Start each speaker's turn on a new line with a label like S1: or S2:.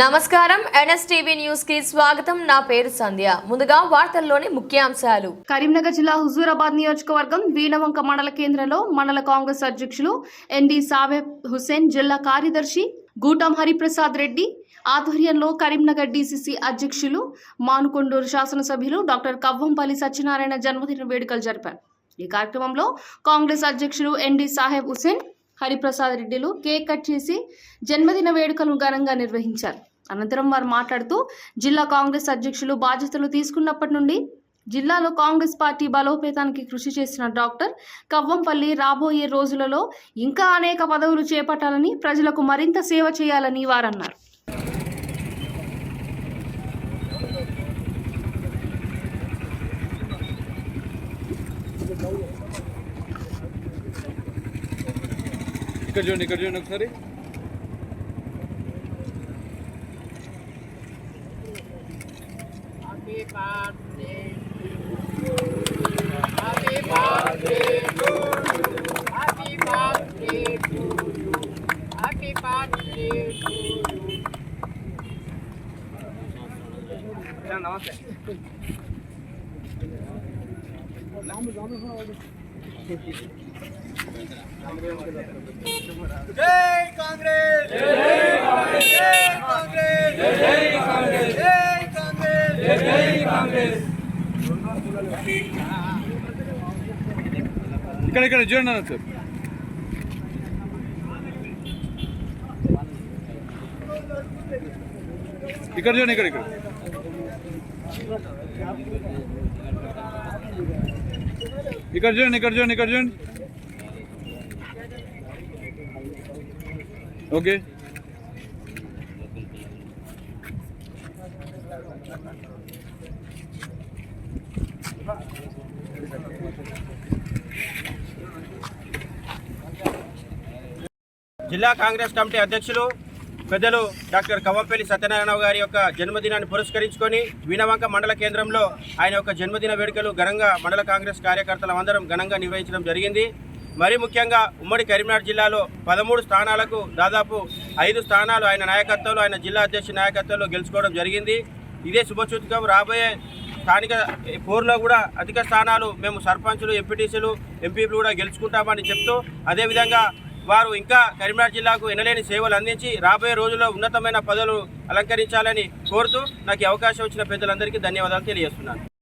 S1: నమస్కారం. ఎన్ఎస్టీవీ న్యూస్కి స్వాగతం. నా పేరు సంధ్య. ముందుగా వార్తల్లోని ముఖ్యాంశాలు.
S2: కరీంనగర్ జిల్లా హుజూరాబాద్ నియోజకవర్గం వీణవంక మండల కేంద్రంలో మండల కాంగ్రెస్ అధ్యక్షులు ఎన్డి సావేబ్ హుసేన్ జిల్లా కార్యదర్శి గూటం హరిప్రసాద్ రెడ్డి ఆధ్వర్యంలో కరీంనగర్ డీసీసీ అధ్యక్షులు మానుకొండూరు శాసనసభ్యులు డాక్టర్ కవ్వంపల్లి సత్యనారాయణ జన్మదిన వేడుకలు జరిపారు. ఈ కార్యక్రమంలో కాంగ్రెస్ అధ్యక్షులు ఎన్డి సాహెబ్ హుసేన్ హరిప్రసాద్ రెడ్డిలు కేక్ కట్ చేసి జన్మదిన వేడుకలను ఘనంగా నిర్వహించారు. అనంతరం వారు మాట్లాడుతూ జిల్లా కాంగ్రెస్ అధ్యక్షులు బాధ్యతలు తీసుకున్నప్పటి నుండి జిల్లాలో కాంగ్రెస్ పార్టీ బలోపేతానికి కృషి చేసిన డాక్టర్ కవ్వంపల్లి రాబోయే రోజులలో ఇంకా అనేక పదవులు చేపట్టాలని ప్రజలకు మరింత సేవ చేయాలని వారన్నారు.
S3: ఇక్కడ చూడండి ఇక్కడ చూడండి ఒకసారి.
S4: ನಮಸ್ತೆ ಜೈ ಕಾಂಗ್ರೆಸ್
S3: ఇక్కడ ఇక్కడ చూడండి అన్న సార్ ఇక్కడ చూడండి ఇక్కడ ఇక్కడ ఇక్కడ చూడండి ఇక్కడ చూడండి ఇక్కడ చూడండి ఓకే
S4: జిల్లా కాంగ్రెస్ కమిటీ అధ్యక్షులు పెద్దలు డాక్టర్ కవ్వంపల్లి సత్యనారాయణ గారి యొక్క జన్మదినాన్ని పురస్కరించుకొని వీణవంక మండల కేంద్రంలో ఆయన యొక్క జన్మదిన వేడుకలు ఘనంగా మండల కాంగ్రెస్ కార్యకర్తలు అందరం ఘనంగా నిర్వహించడం జరిగింది. మరి ముఖ్యంగా ఉమ్మడి కరీంనగర్ జిల్లాలో పదమూడు స్థానాలకు దాదాపు ఐదు స్థానాలు ఆయన నాయకత్వంలో ఆయన జిల్లా అధ్యక్ష నాయకత్వంలో గెలుచుకోవడం జరిగింది. ఇదే శుభసూచకం రాబోయే స్థానిక ఫోర్లో కూడా అధిక స్థానాలు మేము సర్పంచులు ఎంపీటీసీలు ఎంపీలు కూడా గెలుచుకుంటామని చెప్తూ అదేవిధంగా వారు ఇంకా కరీంనగర్ జిల్లాకు ఎనలేని సేవలు అందించి రాబోయే రోజుల్లో ఉన్నతమైన పదవులు అలంకరించాలని కోరుతూ నాకు అవకాశం ఇచ్చిన పెద్దలందరికీ ధన్యవాదాలు తెలియజేస్తున్నాను.